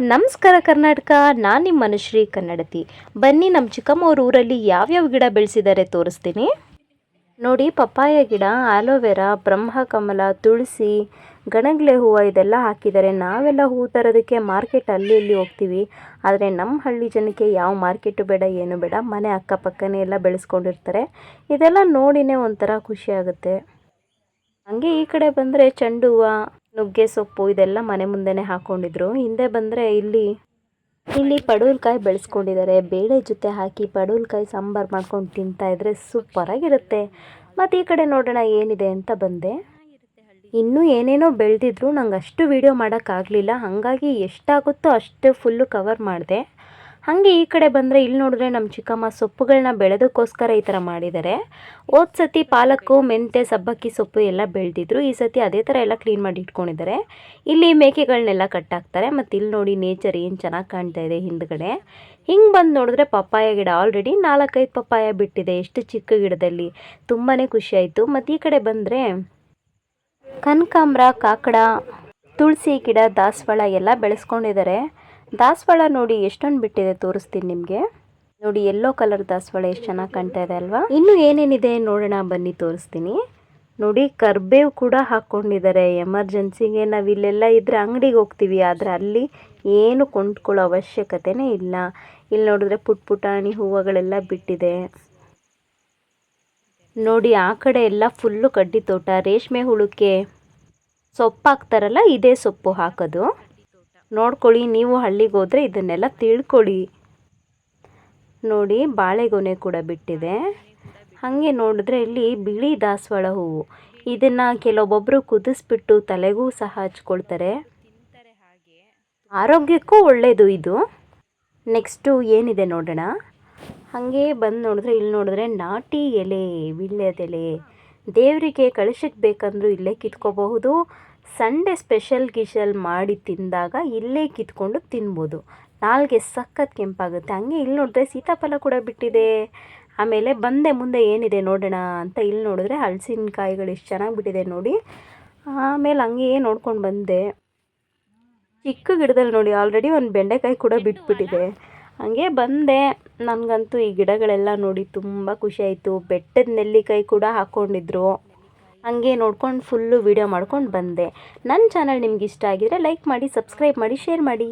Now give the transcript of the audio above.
ನಮಸ್ಕಾರ ಕರ್ನಾಟಕ, ನಾನು ನಿಮ್ಮ ಮನುಶ್ರೀ ಕನ್ನಡತಿ. ಬನ್ನಿ ನಮ್ಮ ಚಿಕ್ಕಮ್ಮವ್ರ ಊರಲ್ಲಿ ಯಾವ್ಯಾವ ಗಿಡ ಬೆಳೆಸಿದ್ದಾರೆ ತೋರಿಸ್ತೀನಿ. ನೋಡಿ, ಪಪ್ಪಾಯ ಗಿಡ, ಆಲೋವೆರಾ ಬ್ರಹ್ಮಕಮಲ ತುಳಸಿ, ಗಣಗ್ಲೆ ಹೂವು ಇದೆಲ್ಲ ಹಾಕಿದ್ದಾರೆ ನಾವೆಲ್ಲ ಹೂ ತರೋದಕ್ಕೆ ಮಾರ್ಕೆಟ್ ಅಲ್ಲಿ ಇಲ್ಲಿ ಹೋಗ್ತೀವಿ. ಆದರೆ ನಮ್ಮ ಹಳ್ಳಿ ಜನಕ್ಕೆ ಯಾವ ಮಾರ್ಕೆಟು ಬೇಡ, ಏನು ಬೇಡ, ಮನೆ ಅಕ್ಕಪಕ್ಕನೇ ಎಲ್ಲ ಬೆಳೆಸ್ಕೊಂಡಿರ್ತಾರೆ. ಇದೆಲ್ಲ ನೋಡಿನೇ ಒಂಥರ ಖುಷಿ ಆಗುತ್ತೆ. ಹಂಗೆ ಈ ಕಡೆ ಬಂದರೆ ಚೆಂಡು ಹೂವು ನುಗ್ಗೆ ಸೊಪ್ಪು ಇದೆಲ್ಲ ಮನೆ ಮುಂದೆನೆ ಹಾಕ್ಕೊಂಡಿದ್ರು ಹಿಂದೆ ಬಂದರೆ ಇಲ್ಲಿ ಇಲ್ಲಿ ಪಡವಲಕಾಯಿ ಬೆಳೆಸ್ಕೊಂಡಿದ್ದಾರೆ ಬೇಳೆ ಜೊತೆ ಹಾಕಿ ಪಡವಲಕಾಯಿ ಸಾಂಬಾರು ಮಾಡ್ಕೊಂಡು ತಿಂತಾ ಇದ್ರೆ ಸೂಪರಾಗಿರುತ್ತೆ ಮತ್ತು ಈ ಕಡೆ ನೋಡೋಣ ಏನಿದೆ ಅಂತ ಬಂದೆ. ಇನ್ನೂ ಏನೇನೋ ಬೆಳೆದಿದ್ರು. ನಂಗೆ ಅಷ್ಟು ವೀಡಿಯೋ ಮಾಡೋಕ್ಕಾಗಲಿಲ್ಲ ಹಾಗಾಗಿ ಎಷ್ಟಾಗುತ್ತೋ ಅಷ್ಟು ಫುಲ್ಲು ಕವರ್ ಮಾಡಿದೆ. ಹಾಗೆ ಈ ಕಡೆ ಬಂದರೆ ಇಲ್ಲಿ ನೋಡಿದ್ರೆ ನಮ್ಮ ಚಿಕ್ಕಮ್ಮ ಸೊಪ್ಪುಗಳನ್ನ ಬೆಳೆದಕ್ಕೋಸ್ಕರ ಈ ಥರ ಮಾಡಿದ್ದಾರೆ. ಹೋದ ಸತಿ ಪಾಲಕ್ಕು ಮೆಂತೆ ಸಬ್ಬಕ್ಕಿ ಸೊಪ್ಪು ಎಲ್ಲ ಬೆಳೆದಿದ್ರು. ಈ ಸತಿ ಅದೇ ಥರ ಎಲ್ಲ ಕ್ಲೀನ್ ಮಾಡಿ ಇಟ್ಕೊಂಡಿದ್ದಾರೆ. ಇಲ್ಲಿ ಮೇಕೆಗಳನ್ನೆಲ್ಲ ಕಟ್ಟಾಕ್ತಾರೆ ಮತ್ತು ಇಲ್ಲಿ ನೋಡಿ ನೇಚರ್ ಏನು ಚೆನ್ನಾಗಿ ಕಾಣ್ತಾ ಇದೆ ಹಿಂದ್ಗಡೆ. ಹಿಂಗೆ ಬಂದು ನೋಡಿದ್ರೆ ಪಪ್ಪಾಯ ಗಿಡ ಆಲ್ರೆಡಿ ನಾಲ್ಕೈದು ಪಪ್ಪಾಯ ಬಿಟ್ಟಿದೆ. ಎಷ್ಟು ಚಿಕ್ಕ ಗಿಡದಲ್ಲಿ ತುಂಬಾ ಖುಷಿಯಾಯಿತು ಮತ್ತು ಈ ಕಡೆ ಬಂದರೆ ಕನಕಾಂಬ್ರ, ಕಾಕಡ, ತುಳಸಿ ಗಿಡ, ದಾಸವಾಳ ಎಲ್ಲ ಬೆಳೆಸ್ಕೊಂಡಿದ್ದಾರೆ. ದಾಸವಾಳ ನೋಡಿ ಎಷ್ಟೊಂದು ಬಿಟ್ಟಿದೆ ತೋರಿಸ್ತೀನಿ ನಿಮಗೆ. ನೋಡಿ ಎಲ್ಲೋ ಕಲರ್ ದಾಸವಾಳ ಎಷ್ಟು ಚೆನ್ನಾಗಿ ಕಾಣ್ತಾ ಇದೆ ಅಲ್ವಾ? ಇನ್ನು ಏನೇನಿದೆ ನೋಡೋಣ, ಬನ್ನಿ ತೋರಿಸ್ತೀನಿ. ನೋಡಿ, ಕರ್ಬೇವು ಕೂಡ ಹಾಕ್ಕೊಂಡಿದ್ದಾರೆ. ಎಮರ್ಜೆನ್ಸಿಗೆ ನಾವು ಇಲ್ಲೆಲ್ಲ ಇದ್ದರೆ ಅಂಗಡಿಗೆ ಹೋಗ್ತೀವಿ, ಆದರೆ ಅಲ್ಲಿ ಏನು ಕೊಂಡ್ಕೊಳ್ಳೋ ಅವಶ್ಯಕತೆನೇ ಇಲ್ಲ. ಇಲ್ಲಿ ನೋಡಿದ್ರೆ ಪುಟ್ ಪುಟಾಣಿ ಹೂವುಗಳೆಲ್ಲ ಬಿಟ್ಟಿದೆ. ನೋಡಿ, ಆ ಕಡೆ ಎಲ್ಲ ಫುಲ್ಲು ಕಡ್ಡಿ ತೋಟ, ರೇಷ್ಮೆ ಹುಳುಕೆ ಸೊಪ್ಪು ಹಾಕ್ತಾರಲ್ಲ, ಇದೇ ಸೊಪ್ಪು ಹಾಕೋದು. ನೋಡ್ಕೊಳ್ಳಿ, ನೀವು ಹಳ್ಳಿಗೆ ಹೋದರೆ ಇದನ್ನೆಲ್ಲ ತಿಳ್ಕೊಳ್ಳಿ. ನೋಡಿ, ಬಾಳೆಗೊನೆ ಕೂಡ ಬಿಟ್ಟಿದೆ. ಹಾಗೆ ನೋಡಿದ್ರೆ ಇಲ್ಲಿ ಬಿಳಿ ದಾಸವಾಳ ಹೂವು. ಇದನ್ನು ಕೆಲವೊಬ್ಬೊಬ್ಬರು ಕುದಿಸ್ಬಿಟ್ಟು ತಲೆಗೂ ಸಹ ಹಚ್ಕೊಳ್ತಾರೆ. ಆರೋಗ್ಯಕ್ಕೂ ಒಳ್ಳೆಯದು ಇದು. ನೆಕ್ಸ್ಟು ಏನಿದೆ ನೋಡೋಣ. ಹಾಗೆ ಬಂದು ನೋಡಿದ್ರೆ ಇಲ್ಲಿ ನೋಡಿದ್ರೆ ನಾಟಿ ಎಲೆ, ವಿಳ್ಯದೆಲೆ. ದೇವರಿಗೆ ಕಳಶಕ್ಕೆ ಬೇಕಂದ್ರೂ ಇಲ್ಲೇ ಕಿತ್ಕೋಬಹುದು. ಸಂಡೇ ಸ್ಪೆಷಲ್ ಗಿಶಲ್ ಮಾಡಿ ತಿಂದಾಗ ಇಲ್ಲೇ ಕಿತ್ಕೊಂಡು ತಿನ್ಬೋದು. ನಾಲ್ಗೆ ಸಖತ್ ಕೆಂಪಾಗುತ್ತೆ. ಹಂಗೆ ಇಲ್ಲಿ ನೋಡಿದ್ರೆ ಸೀತಾಫಲ ಕೂಡ ಬಿಟ್ಟಿದೆ. ಆಮೇಲೆ ಬಂದೆ ಮುಂದೆ ಏನಿದೆ ನೋಡೋಣ ಅಂತ ಇಲ್ಲಿ ನೋಡಿದ್ರೆ ಹಲಸಿನಕಾಯಿಗಳು ಎಷ್ಟು ಚೆನ್ನಾಗಿ ಬಿಟ್ಟಿದೆ ನೋಡಿ. ಆಮೇಲೆ ಹಂಗೆ ನೋಡ್ಕೊಂಡು ಬಂದೆ. ಚಿಕ್ಕ ಗಿಡದಲ್ಲಿ ನೋಡಿ ಆಲ್ರೆಡಿ ಒಂದು ಬೆಂಡೆಕಾಯಿ ಕೂಡ ಬಿಟ್ಬಿಟ್ಟಿದೆ. ಹಂಗೆ ಬಂದೆ. ನನಗಂತೂ ಈ ಗಿಡಗಳೆಲ್ಲ ನೋಡಿ ತುಂಬ ಖುಷಿಯಾಯಿತು ಬೆಟ್ಟದ ನೆಲ್ಲಿಕಾಯಿ ಕೂಡ ಹಾಕ್ಕೊಂಡಿದ್ರು ಹಂಗೆ ನೋಡ್ಕೊಂಡು ಫುಲ್ಲು ವೀಡಿಯೋ ಮಾಡ್ಕೊಂಡು ಬಂದೆ. ನನ್ನ ಚಾನಲ್ ನಿಮ್ಗೆ ಇಷ್ಟ ಆಗಿದ್ದರೆ ಲೈಕ್ ಮಾಡಿ ಸಬ್ಸ್ಕ್ರೈಬ್ ಮಾಡಿ ಶೇರ್ ಮಾಡಿ.